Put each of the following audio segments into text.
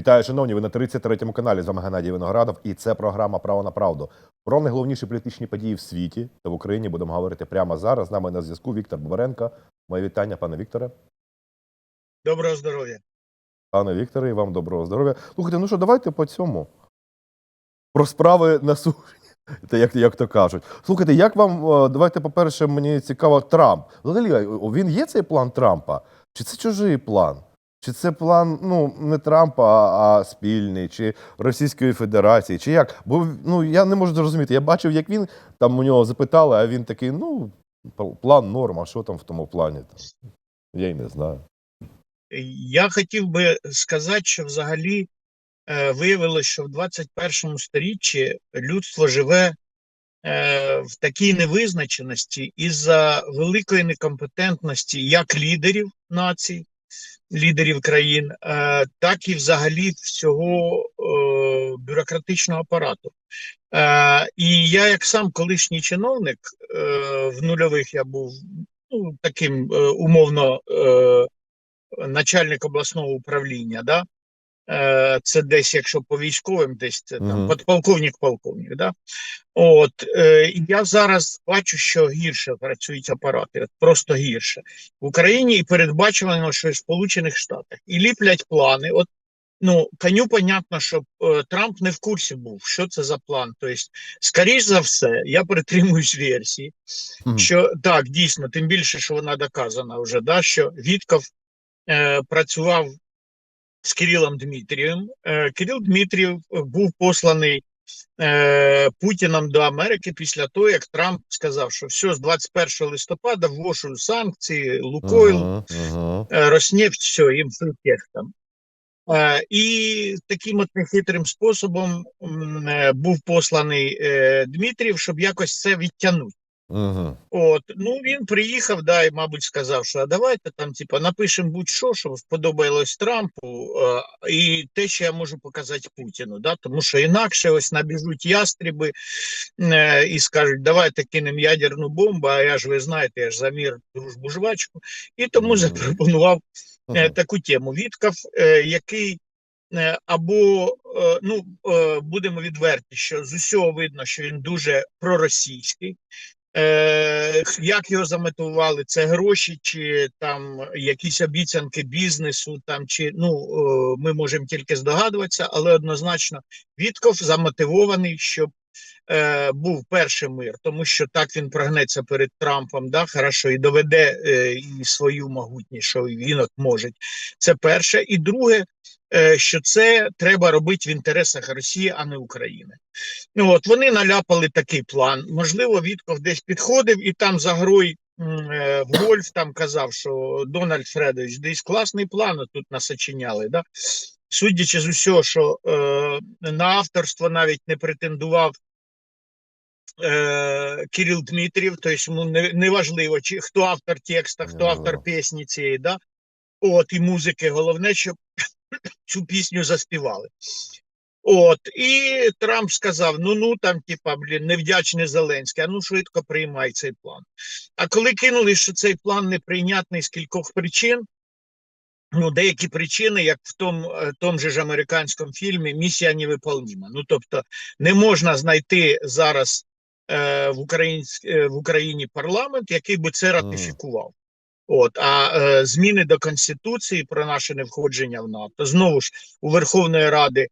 Вітаю, шановні. Ви на 33-му каналі. З вами Геннадій Виноградов. І це програма Право на правду. Про найголовніші політичні події в світі та в Україні будемо говорити прямо зараз. З нами на зв'язку Віктор Бобаренко. Моє вітання, пане Вікторе. Доброго здоров'я. Пане Вікторе, і вам доброго здоров'я. Слухайте, ну що, давайте по цьому. Про справи на суді. Та як, як то кажуть. Слухайте, як вам, е, давайте, по-перше, мені цікаво, Трамп. Взагалі, е, він є цей план Трампа? Чи це чужий план? Чи це план ну, не Трампа, а, спільний, чи Російської Федерації, чи як? Бо ну, я не можу зрозуміти. Я бачив, як він там у нього запитали, а він такий, ну, план норм, а що там в тому плані? Я й не знаю. Я хотів би сказати, що взагалі е, виявилося, що в 21 сторіччі людство живе е, в такій невизначеності із-за великої некомпетентності як лідерів націй, лідерів країн, е, так і взагалі всього е, бюрократичного апарату. Е, і я, як сам колишній чиновник, в нульових я був ну, таким умовно. Начальник обласного управління, да? Е, це десь, якщо по військовим, десь це там подполковник полковник. Да? От, е, я зараз бачу, що гірше працюють апарати, просто гірше. В Україні і передбачено, що в Сполучених Штатах. І ліплять плани. От, ну, коню понятно, що е, Трамп не в курсі був, що це за план. Тобто, скоріш за все, я притримуюсь версії, Мгм. що так, дійсно, тим більше, що вона доказана вже, да, що Вітков е, працював з Кирилом Дмитрієм. Е, Кирил Дмитрієв е, був посланий е, Путіном до Америки після того, як Трамп сказав, що все, з 21 листопада ввожу санкції, Лукойл, мгм. е, Роснефть, все, їм фрутех там. І таким от нехитрим способом був посланий Дмитрієв, щоб якось це відтягнути. Мгм. От, ну він приїхав, да, і, мабуть, сказав, що а давайте там, типа, напишемо будь-що, що сподобалось Трампу, е, і те, що я можу показати Путіну, да, тому що інакше ось набіжуть ястреби е, і скажуть, давайте кинемо ядерну бомбу, а я ж ви знаєте, я ж за мір дружбу жвачку. І тому Мгм. запропонував е, таку тему. Віткав, е, який е, або е, ну е, будемо відверті, що з усього видно, що він дуже проросійський. Е, як його замотивували? Це гроші, чи там якісь обіцянки бізнесу, там чи ну ми можемо тільки здогадуватися, але однозначно Вітков замотивований, щоб е, був перший мир, тому що так він прогнеться перед Трампом, да, хорошо, і доведе е, і свою могутність, що він от може. Це перше. І друге, що це треба робити в інтересах Росії, а не України. Ну, от вони наляпали такий план. Можливо, Вітков десь підходив і там за грой м, е, в гольф там казав, що Дональд Фредович, десь класний план тут насочиняли. Да? Судячи з усього, що е, на авторство навіть не претендував е, Кирил Дмитрів, тобто йому не, не важливо, чи хто автор текста, хто автор пісні цієї, да? От, і музики. Головне, щоб цю пісню заспівали. От, і Трамп сказав: ну ну там, типа, блін, невдячний Зеленський, а ну швидко приймай цей план. А коли кинули, що цей план неприйнятний з кількох причин, ну, деякі причини, як в тому, е, тому же ж американському фільмі, місія невиполнима. Ну, тобто, не можна знайти зараз е, в, українсь, е, в Україні парламент, який би це ратифікував. От, а е, зміни до Конституції про наше невходження в НАТО, знову ж у Верховної Ради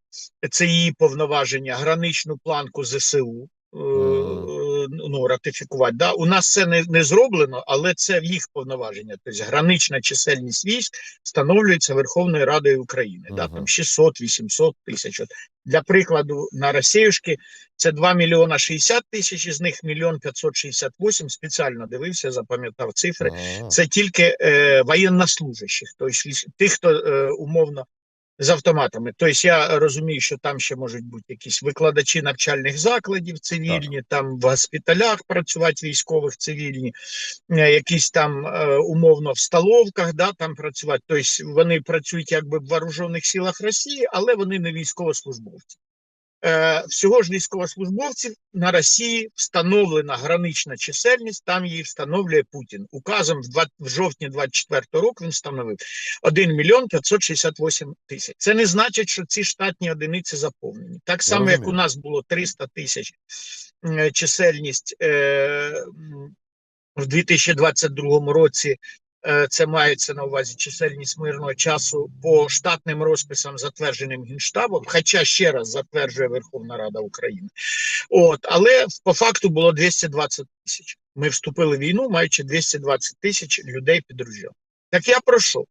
це її повноваження, граничну планку ЗСУ. е. Ну, ратифікувати. Да? У нас це не, не зроблено, але це в їх повноваження. Тобто гранична чисельність військ встановлюється Верховною Радою України. Да? Там 600-800 тисяч. От, Для прикладу, на Росіюшки це 2 мільйона 60 тисяч, із них мільйон 568, спеціально дивився, запам'ятав цифри. Ага. Це тільки е, воєннослужащих, тобто тих, хто е, умовно з автоматами. Тобто я розумію, що там ще можуть бути якісь викладачі навчальних закладів цивільні, там в госпіталях працювати військових цивільні, е, якісь там е, умовно в столовках, да, там працювати. Тобто вони працюють якби в вооружених силах Росії, але вони не військовослужбовці. Е, всього ж військовослужбовців на Росії встановлена гранична чисельність, там її встановлює Путін. Указом в, 20, в жовтні 24 року він встановив 1 мільйон 568 тисяч. Це не значить, що ці штатні одиниці заповнені. Так само, як у нас було 300 тисяч чисельність е, в 2022 році. Е, Це мається на увазі чисельність мирного часу по штатним розписам, затвердженим Генштабом, хоча ще раз затверджує Верховна Рада України. От, але по факту було 220 тисяч. Ми вступили в війну, маючи 220 тисяч людей під ружьом. Так я про що?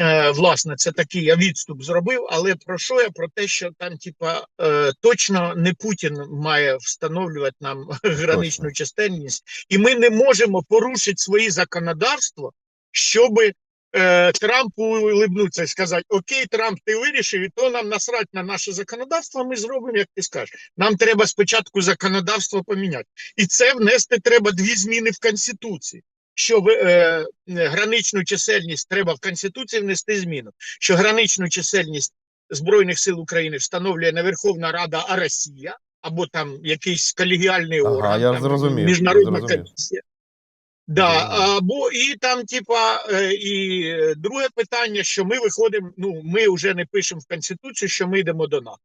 Е, власне, це такий я відступ зробив, але про що я? Про те, що там, типа, е, точно не Путін має встановлювати нам граничну чисельність, і ми не можемо порушити свої законодавства, щоб е, Трампу улибнутися і сказати: Окей, Трамп, ти вирішив, і то нам насрать на наше законодавство, ми зробимо, як ти скажеш. Нам треба спочатку законодавство поміняти. І це внести треба дві зміни в Конституції. Що е, граничну чисельність треба в Конституції внести зміну, що граничну чисельність Збройних сил України встановлює не Верховна Рада, а Росія, або там якийсь колегіальний Ага, орган, я там, зрозумів, міжнародна зрозумів. комісія. Да, або і там, типа, е, і друге питання, що ми виходимо. Ну, ми вже не пишемо в конституцію, що ми йдемо до НАТО.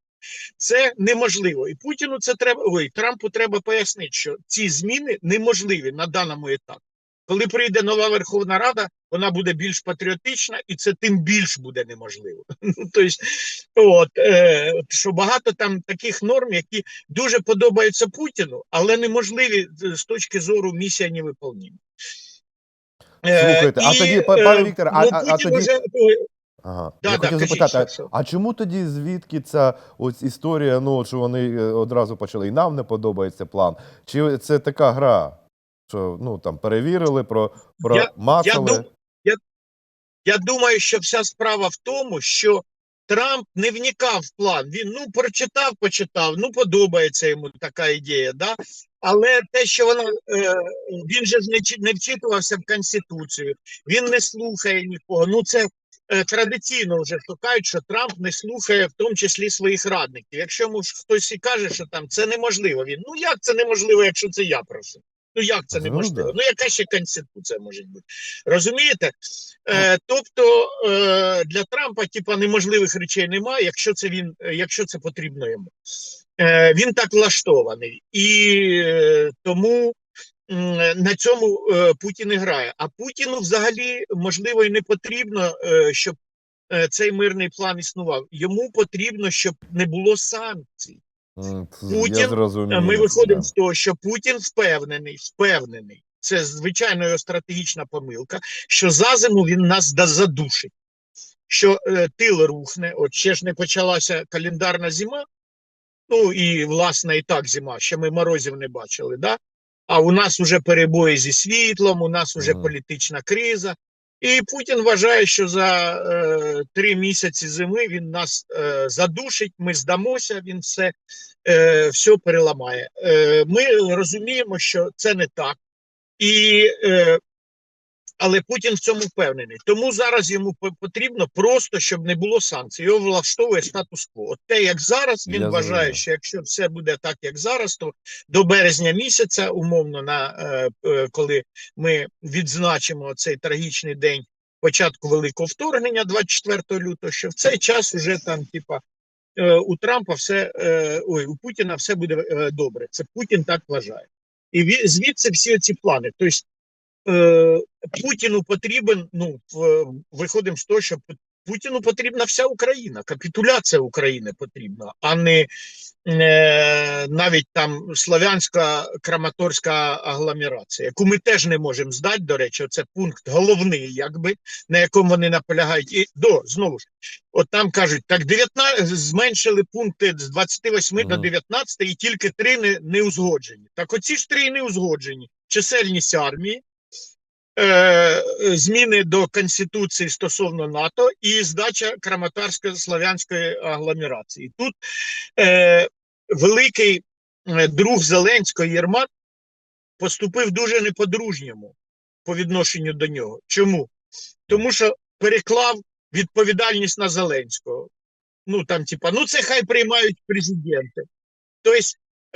Це неможливо. І Путіну це треба. Ой, Трампу треба пояснити, що ці зміни неможливі на даному етапі. Коли прийде нова Верховна Рада, вона буде більш патріотична, і це тим більш буде неможливо. Ну, тобто, от, е, що багато там таких норм, які дуже подобаються Путіну, але неможливі з- точки зору місія невиполніма. Е, Слухайте, а тоді, е, пане Вікторе, а- ну, а- а тоді- Ага. Да, я да, хотів кажіть, запитати, що? а чому тоді звідки ця ось історія? Ну що вони е, одразу почали, і нам не подобається план? Чи це така гра? Що ну там перевірили, про, про Я- мацали? дум- я, я думаю, що вся справа в тому, що Трамп не вникав в план. Він ну прочитав, почитав, ну подобається йому така ідея. Да? Але те, що воно е, він же не, чи- вчитувався в Конституцію, він не слухає нікого. Ну це е, традиційно вже шукають, що Трамп не слухає в тому числі своїх радників. Якщо йому хтось і каже, що там це неможливо, він ну як це неможливо, якщо це я прошу? Ну як це Ну, неможливо? Ну яка ще конституція може бути? Розумієте? Е, тобто е, для Трампа типа неможливих речей немає, якщо це він, е, якщо це потрібно йому. Е, він так влаштований, і е, тому на цьому е, Путін і грає. А Путіну взагалі можливо і не потрібно, щоб цей мирний план існував. Йому потрібно, щоб не було санкцій. Путін. Ми виходимо з того, що Путін впевнений, впевнений. Це звичайно його стратегічна помилка, що за зиму він нас да- задушить, що е, тил рухне. От ще ж не почалася календарна зима. Ну і власне і так зима, ще ми морозів не бачили. Да? А у нас вже перебої зі світлом, у нас вже Мгм. політична криза. І Путін вважає, що за е, три місяці зими він нас е, задушить, ми здамося, він все, е, все переламає. Е, ми розуміємо, що це не так. І, е, але Путін в цьому впевнений. Тому зараз йому потрібно просто, щоб не було санкцій. Його влаштовує статус-кво. От те, як зараз, він Я вважає, зрозумів. що якщо все буде так, як зараз, то до березня місяця, умовно, на е, е, коли ми відзначимо цей трагічний день початку великого вторгнення, 24 лютого, що в цей час уже там, типа. е, У Трампа все ой, у Путіна все буде добре. Це Путін так вважає, і звідси всі ці плани. Тобто е, Путіну потрібен. Ну виходимо з того, що Путіну потрібна вся Україна. Капітуляція України потрібна, а не е, навіть там слов'янська краматорська агломерація, яку ми теж не можемо здати. До речі, це пункт головний, якби на якому вони наполягають. І до знову ж, от там кажуть, так 19, зменшили пункти з 28 до 19, і тільки три не, не узгоджені. Так оці ж три не узгоджені: чисельність армії. Е, зміни до конституції стосовно НАТО і здача Краматорсько-Слов'янської агломерації. Тут е, великий е, друг Зеленського Єрмак поступив дуже не по-дружньому по відношенню до нього. Чому? Тому що переклав відповідальність на Зеленського. Ну там, типа, ну це хай приймають президенти. Тобто,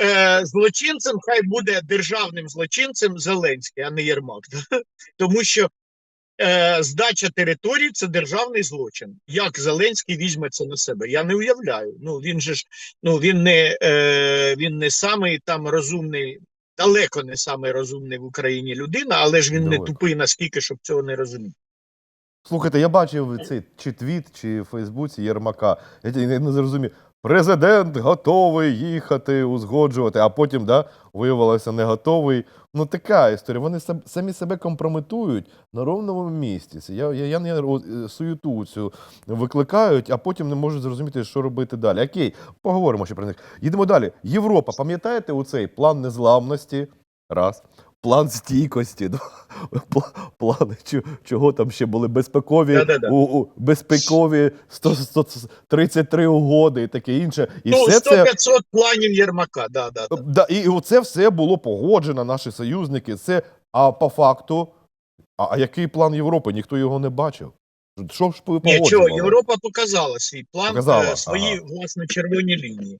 е, злочинцем хай буде державним злочинцем Зеленський, а не Єрмак. Тому що е, здача території це державний злочин. Як Зеленський візьме це на себе? Я не уявляю. Ну він же ж ну він не е, він не самий там розумний, далеко не самий розумний в Україні людина, але ж він Далеко. не тупий наскільки, щоб цього не розуміти. Слухайте, я бачив цей чи твіт, чи в Фейсбуці Єрмака. Я не, не зрозумів. Президент готовий їхати, узгоджувати, а потім да, виявилося не готовий. Ну, така історія. Вони самі себе компрометують на ровному місці. Я, я, я не суєту цю викликають, а потім не можуть зрозуміти, що робити далі. Окей, поговоримо ще про них. Їдемо далі. Європа, пам'ятаєте у цей план незламності? Раз. План стійкості. Плани, чого там ще були безпекові, у, у, безпекові 100, 133 угоди і таке інше. І ну, все це 100-500 планів Єрмака, да, да, да. Да, і оце все було погоджено, наші союзники. Це, а по факту, а, а який план Європи? Ніхто його не бачив. Що ж Ні, чого. Європа показала свій план, Показала, е, свої ага. власне червоні лінії.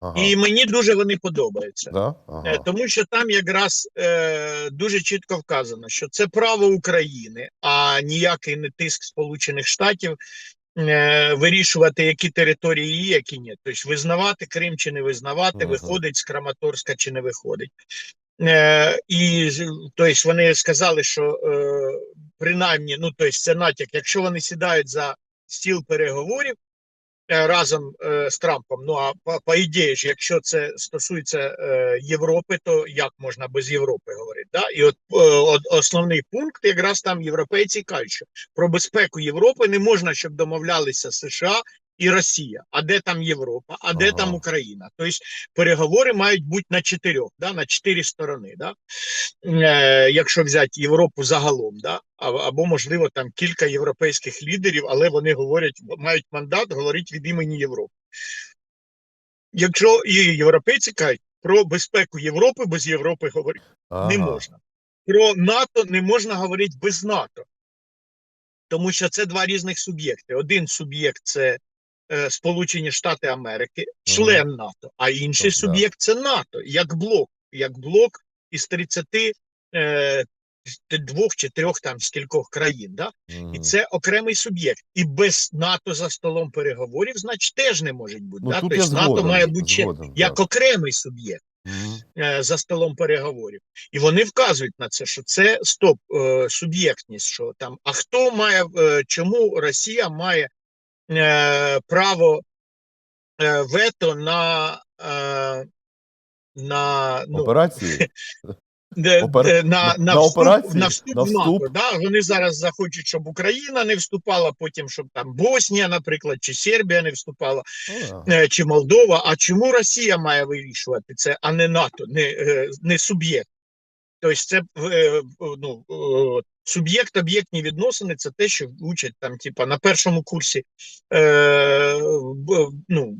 Ага. І мені дуже вони подобаються. Да? Е, Ага. Тому що там якраз е, дуже чітко вказано, що це право України, а ніякий не тиск Сполучених Штатів е, вирішувати, які території є, які ні. Тобто визнавати Крим чи не визнавати, Мгм. виходить з Краматорська чи не виходить. Е, і тобто вони сказали, що е, принаймні, ну тобто це натяк, якщо вони сідають за стіл переговорів е, разом е, з Трампом, ну а по, ідеї ж, якщо це стосується е, Європи, то як можна без Європи говорити? Да? І е, от основний пункт, якраз там європейці кажуть, що про безпеку Європи не можна, щоб домовлялися США і Росія. А де там Європа, а де Ага. там Україна? Тобто переговори мають бути на чотирьох, да, на чотири сторони. Да? Е, якщо взяти Європу загалом, да? або, можливо, там кілька європейських лідерів, але вони говорять, мають мандат говорити від імені Європи. Якщо і європейці кажуть про безпеку Європи, без Європи говорити не можна. Про НАТО не можна говорити без НАТО, тому що це два різних суб'єкти. Один суб'єкт це Сполучені Штати Америки, член НАТО, а інший суб'єкт це НАТО, як блок, як блок із 30 е, чи трьох там скількох країн. Да? І це окремий суб'єкт. І без НАТО за столом переговорів, значить, теж не може бути. Ну, да? Тобто НАТО має бути згоден, як так. окремий суб'єкт Мгм. е, за столом переговорів. І вони вказують на це, що це стоп, е, суб'єктність. Що там, а хто має, е, чому Росія має е, право е, вето на, е, на, ну, Операції? Опер- на, на, на вступ, операції? на вступ На в НАТО. Да? Вони зараз захочуть, щоб Україна не вступала, потім щоб там Боснія, наприклад, чи Сербія не вступала. А. Е, чи Молдова. А чому Росія має вирішувати це, а не НАТО, не, е, не суб'єкт? Тобто, це е, ну, е, суб'єкт-об'єктні відносини це те, що учать там, типа, на першому курсі, е, ну,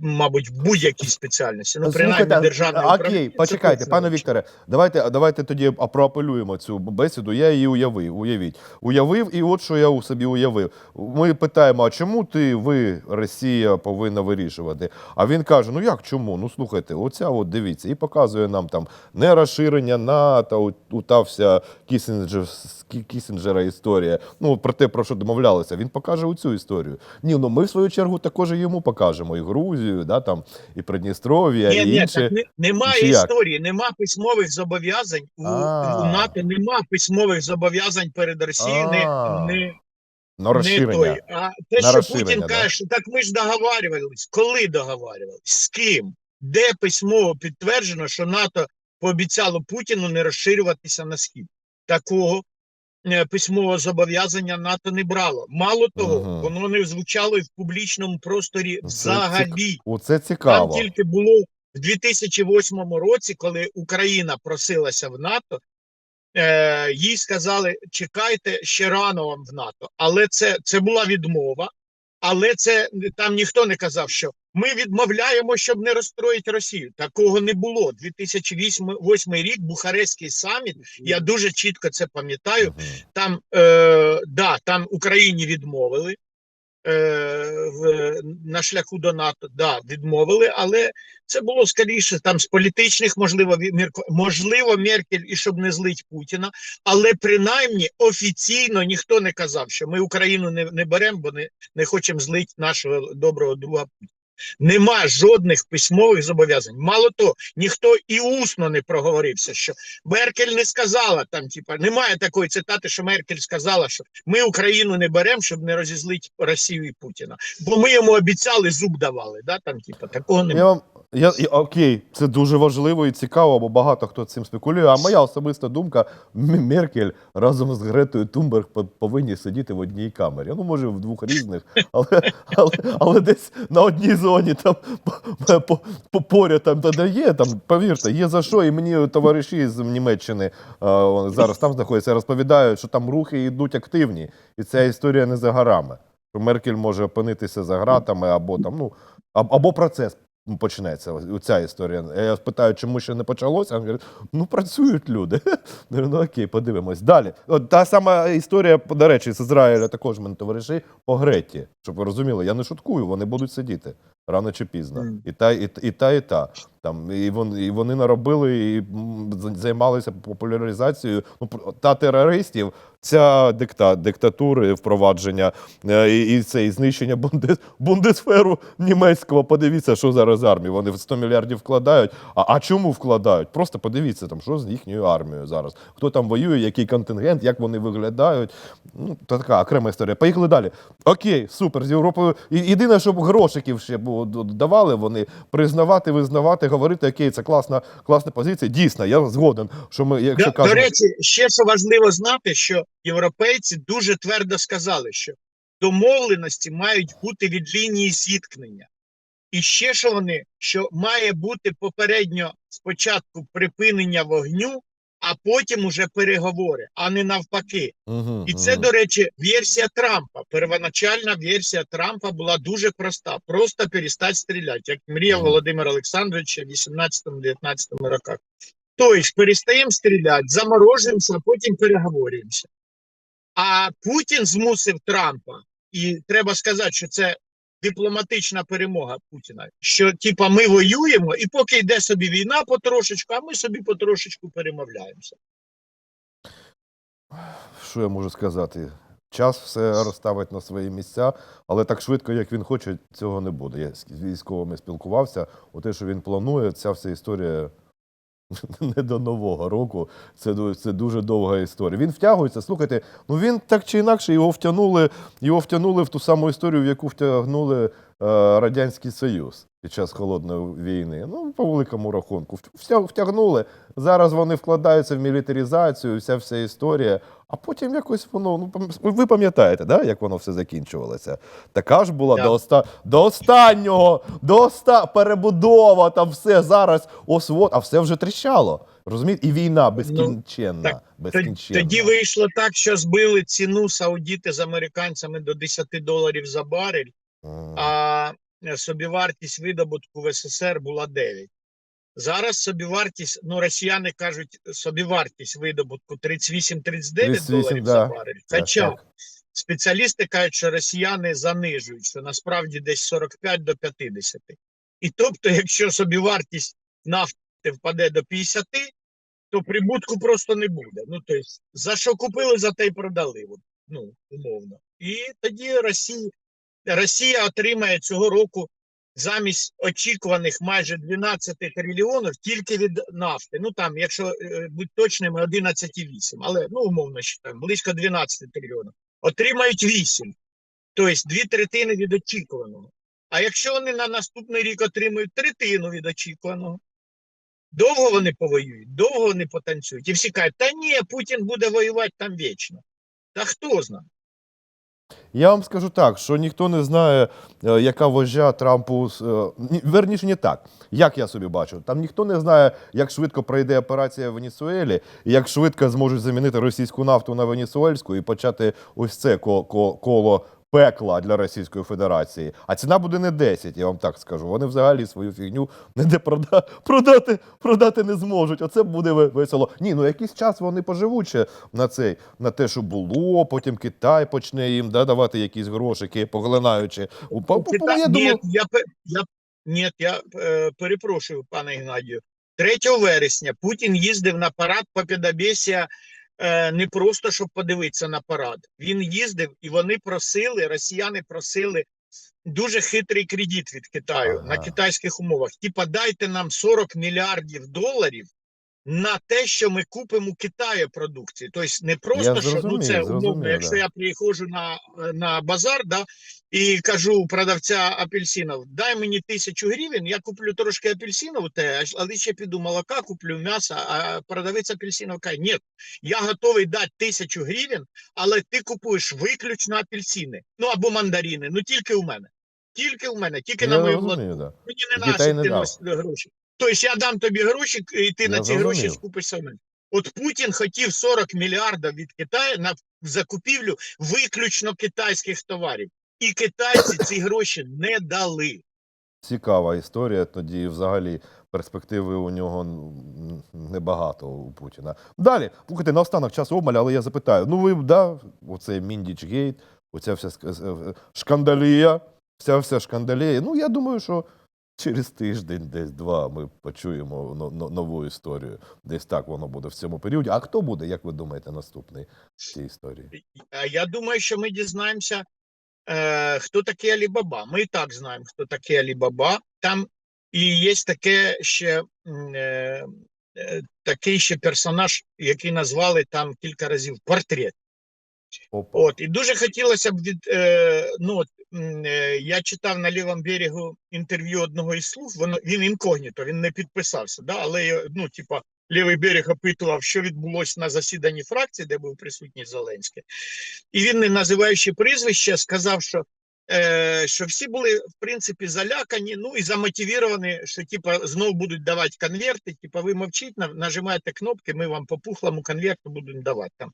мабуть, в будь-якій спеціальності. Ну, принаймні, Слухайте, державне а- управління окей, почекайте, пане. Вікторе, давайте, давайте тоді проапелюємо цю бесіду. Я її уявив. Уявіть. Уявив, і от що я у собі уявив. Ми питаємо: а чому ти, ви, Росія, повинна вирішувати? А він каже: Ну як чому? Ну слухайте, оця от дивіться, і показує нам там не розширення НАТО, у- у та вся Кісінджер, Кі- Кісінджера історія. Ну про те, про що домовлялися. Він покаже оцю історію. Ні, ну ми в свою чергу також і йому покажемо і Грузію, да, там, і Придністров'я, Ні, і ні, інше. так не, немає історії, нема письмових зобов'язань. У, у НАТО нема письмових зобов'язань перед Росією. Не, не, На Не той. А те, На що Путін да. каже, що так ми ж договарювались. Коли договарювались? З ким? Де письмово підтверджено, що НАТО пообіцяло Путіну не розширюватися на схід? Такого е, письмового зобов'язання НАТО не брало. Мало того, Мгм. воно не звучало і в публічному просторі Це взагалі. Оце Там цікаво. тільки було в 2008 році, коли Україна просилася в НАТО, е, їй сказали: чекайте ще рано вам в НАТО. Але це, це була відмова. Але це там ніхто не казав, що ми відмовляємо, щоб не розстроїти Росію. Такого не було. 2008 рік, Бухарестський саміт. Я дуже чітко це пам'ятаю. Там, е, да, там Україні відмовили. е, в, на шляху до НАТО, да, відмовили, але це було скоріше там з політичних, можливо, можливо, Меркель і щоб не злить Путіна, але принаймні офіційно ніхто не казав, що ми Україну не, не беремо, бо не, не хочемо злити нашого доброго друга Путіна. Нема жодних письмових зобов'язань. Мало того, ніхто і усно не проговорився, що Меркель не сказала там, типа, немає такої цитати, що Меркель сказала, що ми Україну не беремо, щоб не розізлити Росію і Путіна. Бо ми йому обіцяли, зуб давали. Да? Там, типа, такого Я немає. Я, і, окей, це дуже важливо і цікаво, бо багато хто цим спекулює. А моя особиста думка: Меркель разом з Гретою Тумберг повинні сидіти в одній камері. Ну, може, в двох різних, але, але, але десь на одній зоні там по, по, по поряд там та де є. Там повірте, є за що. І мені товариші з Німеччини а, вони зараз там знаходяться, розповідають, що там рухи йдуть активні, і ця історія не за горами. Меркель може опинитися за ґратами або там, ну або процес почнеться. ось Ця історія. Я питаю, чому ще не почалося? Він говорить, ну працюють люди. Ну окей, подивимось. Далі. От та сама історія, до речі, з Ізраїля також мене товариші по Греті. Щоб ви розуміли, я не шуткую, вони будуть сидіти рано чи пізно. І та, і, і та, і та. Там, і, вони, і вони наробили і займалися популяризацією ну, та терористів, ця дикта, диктатури, впровадження е, і, і це і знищення бундес, бундесферу німецького. Подивіться, що зараз з армією. Вони в 100 мільярдів вкладають. А, а чому вкладають? Просто подивіться, там, що з їхньою армією зараз. Хто там воює, який контингент, як вони виглядають. Ну, така окрема історія. Поїхали далі. Окей, супер, з Європою. Єдине, щоб грошиків ще було д- давали, вони признавати, визнавати, говорити, окей, це класна, класна позиція. Дійсно, я згоден, що ми, якщо До, до речі, ще що важливо знати, що європейці дуже твердо сказали, що домовленості мають бути від лінії зіткнення. І ще що вони, що має бути попередньо спочатку припинення вогню, а потім уже переговори, а не навпаки. Мгм, І це, мгм. до речі, версія Трампа. Первоначальна версія Трампа була дуже проста: просто перестати стріляти, як мріяв Мгм. Володимир Олександрович в 18-19 роках. Тобто, перестаємо стріляти, заморожуємося, а потім переговорюємося. А Путін змусив Трампа, і треба сказати, що це дипломатична перемога Путіна. Що, типа, ми воюємо, і поки йде собі війна потрошечку, а ми собі потрошечку перемовляємося. Що я можу сказати? Час все розставить на свої місця, але так швидко, як він хоче, цього не буде. Я з військовими спілкувався. У те, що він планує, ця вся історія не до нового року. Це, це дуже довга історія. Він втягується. Слухайте, ну він так чи інакше його втягнули, його втягнули в ту саму історію, в яку втягнули Радянський Союз під час холодної війни. Ну, по великому рахунку. Втя- втягнули. Зараз вони вкладаються в мілітаризацію, вся вся історія. А потім якось воно, ну ви пам'ятаєте, да, як воно все закінчувалося? Така ж була Так. до, оста... до останнього, до оста... перебудова, там все зараз освод, а все вже тріщало. Розумієте? І війна безкінченна. Ну, так, безкінченна. Тоді вийшло так, що збили ціну саудіти з американцями до 10 доларів за барель, М. а е, собівартість видобутку в СССР була 9. Зараз собівартість, ну росіяни кажуть, собівартість видобутку 38-39 38, доларів да. за барель. Хоча так. спеціалісти кажуть, що росіяни занижують, що насправді десь 45 до 50. І тобто, якщо собівартість нафти впаде до 50, то прибутку просто не буде. Ну, тобто, за що купили, за те й продали. Ну, умовно. І тоді Росія, Росія отримає цього року замість очікуваних майже 12 трильйонів тільки від нафти. Ну там, якщо е, бути точними, 11,8, але ну умовно вважаємо, близько 12 трильйонів. Отримають 8, тобто дві третини від очікуваного. А якщо вони на наступний рік отримують третину від очікуваного, довго вони повоюють, довго вони потанцюють. І всі кажуть, та ні, Путін буде воювати там вічно. Та хто знає? Я вам скажу так, що ніхто не знає, е, яка вожжа Трампу. е, ні, Верніше, не так. Як я собі бачу, там ніхто не знає, як швидко пройде операція в Венесуелі, як швидко зможуть замінити російську нафту на венесуельську і почати ось це ко- ко- коло пекла для Російської Федерації. А ціна буде не 10, я вам так скажу. Вони взагалі свою фігню ніде прода- продати, продати не зможуть. Оце буде весело. Ні, ну якийсь час вони поживуть ще на цей, на те, що було. Потім Китай почне їм да, давати якісь грошики, поглинаючи. Кита- Я думаю, Ні, я, я, ні, я е, перепрошую, пане Геннадію. 3 вересня Путін їздив на парад Побєдобєсія е, не просто, щоб подивитися на парад. Він їздив і вони просили, росіяни просили дуже хитрий кредит від Китаю Ага. на китайських умовах. Типа, дайте нам 40 мільярдів доларів на те, що ми купимо у Китаю продукції. Тобто не просто, що ну це умовно, зрозумів, якщо да. я приходжу на, на базар, да, і кажу у продавця апельсинів, дай мені тисячу гривень, я куплю трошки апельсинів те, але ще піду молока, куплю м'ясо, а продавець апельсинів каже, ні, я готовий дати тисячу гривень, але ти купуєш виключно апельсини, ну або мандарини, ну тільки у мене. Тільки у мене, тільки на мою розумію, да. Мені не Дітей треба, не ти гроші. Тобто я дам тобі гроші, і ти Я на ці гроші зрозумів. скупиш саме. От Путін хотів 40 мільярдів від Китаю на закупівлю виключно китайських товарів. І китайці ці гроші не дали. Цікава історія. Тоді взагалі перспективи у нього небагато у Путіна. Далі, слухайте, наостанок час обмаль, але я запитаю: ну ви да, оцей Міндіч Гейт, оця вся е, шкандалія, вся вся шкандалія. Ну я думаю, що через тиждень, десь два, ми почуємо но- но- нову історію. Десь так воно буде в цьому періоді. А хто буде, як ви думаєте, наступний в цій історії? Я думаю, що ми дізнаємося, е, хто такий Алібаба. Ми і так знаємо, хто такий Алібаба. Там і є таке ще е, е, такий ще персонаж, який назвали там кілька разів портрет. Опа. От і дуже хотілося б від е, ну я читав на лівому берегу інтерв'ю одного із слуг. Воно він інкогніто, він не підписався. Да, але я, ну, типа, лівий берег опитував, що відбулося на засіданні фракції, де був присутній Зеленський. І він, не називаючи прізвище, сказав, що. Е, що всі були в принципі залякані, ну і замотивовані, що типа знов будуть давати конверти. Типа, ви мовчіть, на- нажимаєте кнопки, ми вам по пухлому конверту будемо давати там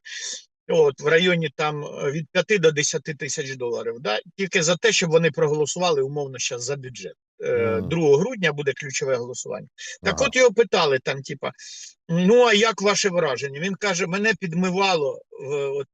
от в районі там е, від 5 до 10 тисяч доларів. Да? Тільки за те, щоб вони проголосували умовно зараз за бюджет. Е, 2 грудня буде ключове голосування. Так Ага. от його питали там, типа, ну а як ваше враження? Він каже: мене підмивало от,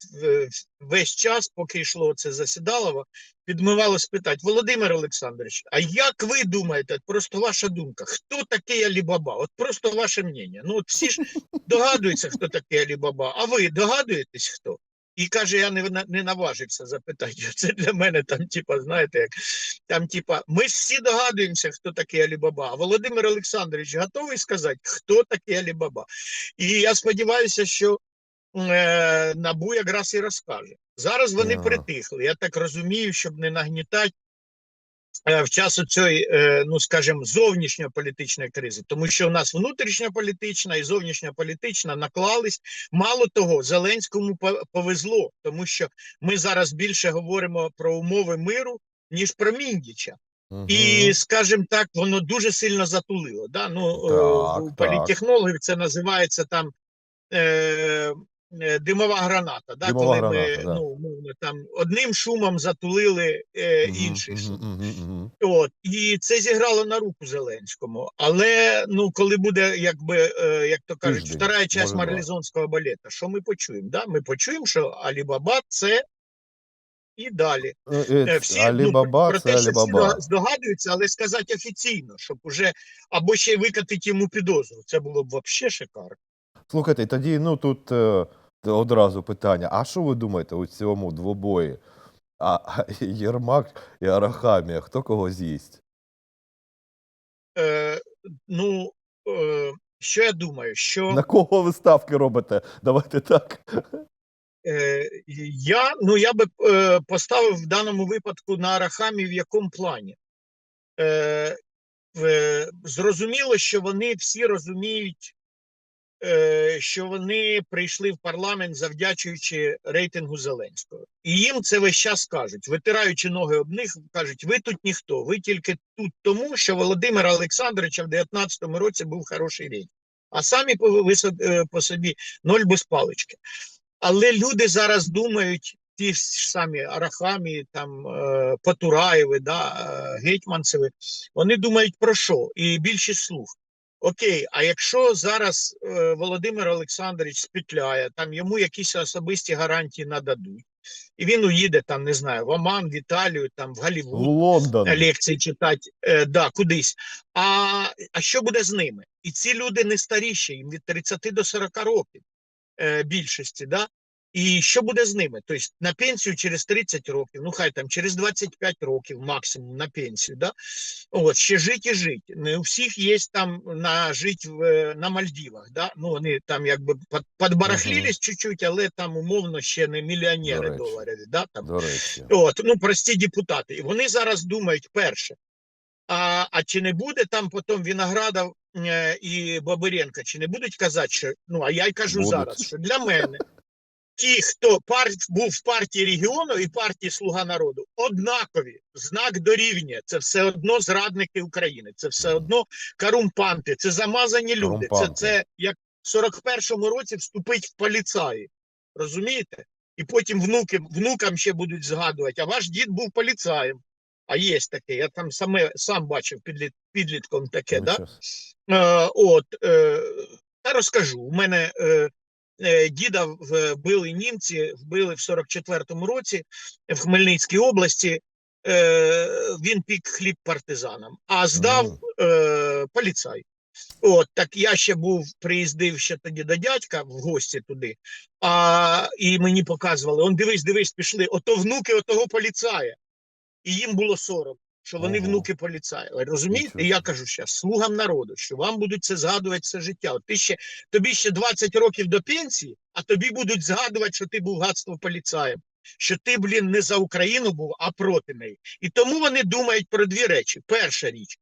весь час, поки йшло це засідалово, підмивало спитати, Володимир Олександрович, а як ви думаєте, просто ваша думка, хто такий Алібаба? От просто ваше мнення. Ну от всі ж догадуються, хто такий Алібаба, а ви догадуєтесь хто? І каже, я не, не наважився запитати. Це для мене там, типа, знаєте, як там, типа, ми ж всі догадуємося, хто такий Алібаба. А Володимир Олександрович готовий сказати, хто такий Алібаба. І я сподіваюся, що е, Набу якраз і розкаже. Зараз вони yeah. притихли. Я так розумію, щоб не нагнітати в час цієї, е, ну скажімо, зовнішньополітичної кризи, тому що у нас внутрішньополітична і зовнішньополітична наклались. Мало того, Зеленському по- повезло, тому що ми зараз більше говоримо про умови миру, ніж про Міндіча. Мгм. І, скажімо так, воно дуже сильно затулило. Да? Ну, Так, е, у так. політтехнологів це називається там е, е, димова граната. Да? Димова Коли ми да. ну, умовно, там, одним шумом затулили е, Мгм, інший шум. мгм, мгм. От і це зіграло на руку Зеленському. Але ну, коли буде, якби е, як то кажуть, Тиждень, вторая часть може, балета, що ми почуємо? Да? Ми почуємо, що Алібаба це і далі. Е, Е, е, Всі Алібаба ну, про те, що всі здогадуються, але сказати офіційно, щоб уже або ще викатити йому підозру. Це було б взагалі шикарно. Слухайте, тоді ну тут е, одразу питання: а що ви думаєте у цьому двобої? А, Єрмак і Арахамія, хто кого з'їсть? Е, ну е, що я думаю, що На кого ви ставки робите? Давайте так. Е, я, ну, я би е, поставив в даному випадку на Арахамі в якому плані. Е, е, зрозуміло, що вони всі розуміють, що вони прийшли в парламент, завдячуючи рейтингу Зеленського. І їм це весь час кажуть, витираючи ноги об них, кажуть: ви тут ніхто, ви тільки тут тому, що Володимира Олександровича в 19-му році був хороший рейтинг. А самі е, по собі ноль без палички. Але люди зараз думають ті ж самі Арахамі, там е, Потураєви, да, е, Гетьманцеви, вони думають про що? І більшість слух. Окей, а якщо зараз е, Володимир Олександрович спетляє, там йому якісь особисті гарантії нададуть, і він уїде там, не знаю, в Оман, в Італію, там в В Голлівуд, Лондон. лекції читати, е, да, кудись. А, а що буде з ними? І ці люди не старіші, їм від 30 до 40 років е, більшості, да? І що буде з ними? Тобто на пенсію через 30 років, ну хай там через 25 років максимум на пенсію, да? От, ще жить і жить. Не у всіх є там на жить в, е, на Мальдівах, да? Ну вони там якби под- подбарахлілись чуть-чуть, але там умовно ще не мільйонери До доларів, да? Там. До речі. От, ну, прості депутати. І вони зараз думають, перше, а, а чи не буде там потім Віноградов е, і Бабиренко, чи не будуть казати, що, ну, а я й кажу Будуть. зараз, що для мене ті, хто пар, був в партії регіону і партії Слуга народу, однакові, знак дорівнює. Це все одно зрадники України, це все одно корумпанти, це замазані люди. Це, це як в 41-му році вступить в поліцаї. Розумієте? І потім внуки, внукам ще будуть згадувати, а ваш дід був поліцаєм. А є таке, я там саме сам бачив підліт, підлітком таке, да? Е, от, е, та розкажу. У мене е, діда вбили німці, вбили в 44-му році в Хмельницькій області. Е, він пік хліб партизанам, а здав е, поліцай. От, так я ще був, приїздив ще тоді до дядька в гості туди, а, і мені показували: он дивись, дивись, пішли, ото внуки отого поліцая. І їм було сором, що вони ага. внуки поліцая. Розумієте? І я кажу зараз слугам народу, що вам будуть це згадувати все життя. От ти ще тобі ще 20 років до пенсії, а тобі будуть згадувати, що ти був гадство поліцаєм. Що ти, блін, не за Україну був, а проти неї. І тому вони думають про дві речі. Перша річ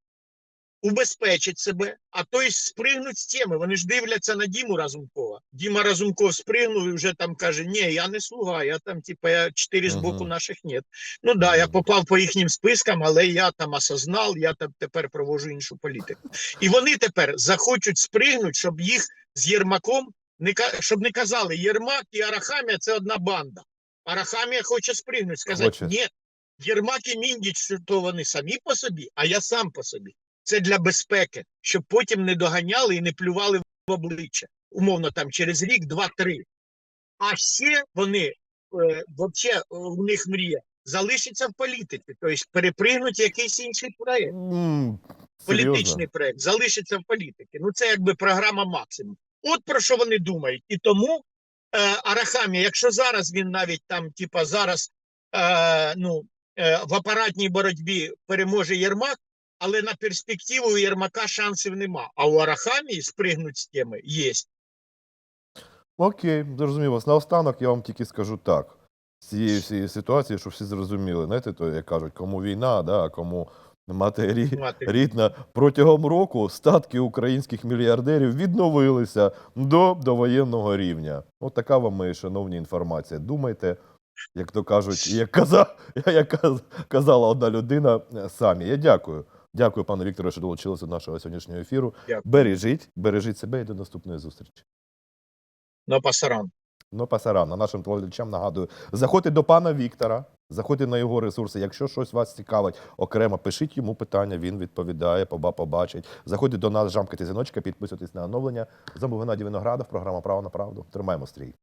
убезпечить себе, а то й спригнуть з теми. Вони ж дивляться на Діму Разумкова. Діма Разумков спригнув і вже там каже: Ні, я не слуга, я там, типа, я чотири з боку наших нет. Ну да, я попав по їхнім спискам, але я там осознав, я там тепер проводжу іншу політику. І вони тепер захочуть спригнути, щоб їх з Єрмаком не щоб не казали, Єрмак і Арахамія це одна банда. Арахамія хоче спригнути, сказати, ні, Єрмак і Міндіч, то вони самі по собі, а я сам по собі. Це для безпеки, щоб потім не доганяли і не плювали в обличчя. Умовно, там через рік, два-три. А ще вони, е, вообще, е, у них мрія, залишиться в політиці, тобто перепригнуть якийсь інший проєкт, М, політичний проєкт, залишиться в політиці. Ну це якби програма максимум. От про що вони думають. І тому е, Арахамі, якщо зараз він навіть там, типа, зараз е, ну, е, в апаратній боротьбі переможе Єрмак, але на перспективу у Єрмака шансів нема. А у Арахамії спригнуть з теми є. Окей, зрозумів вас. Наостанок я вам тільки скажу так. З цієї всієї ситуації, щоб всі зрозуміли, знаєте, то як кажуть, кому війна, да, а кому матері рідна. Протягом року статки українських мільярдерів відновилися до довоєнного рівня. От така вам, мої шановні, інформація. Думайте, як то кажуть, як, каза, як каз- казала одна людина е, самі. Я дякую. Дякую, пане Вікторе, що долучилися до нашого сьогоднішнього ефіру. Дякую. Бережіть, бережіть себе і до наступної зустрічі. На пасаран. Ну, пасаран, на нашим телеглядачам нагадую, заходьте до пана Віктора, заходьте на його ресурси. Якщо щось вас цікавить, окремо пишіть йому питання, він відповідає, поба побачить. Заходьте до нас, жамкайте дзвіночка, підписуйтесь на оновлення. З вами Геннадій Виноградов, програма Право на правду. Тримаємо стрій.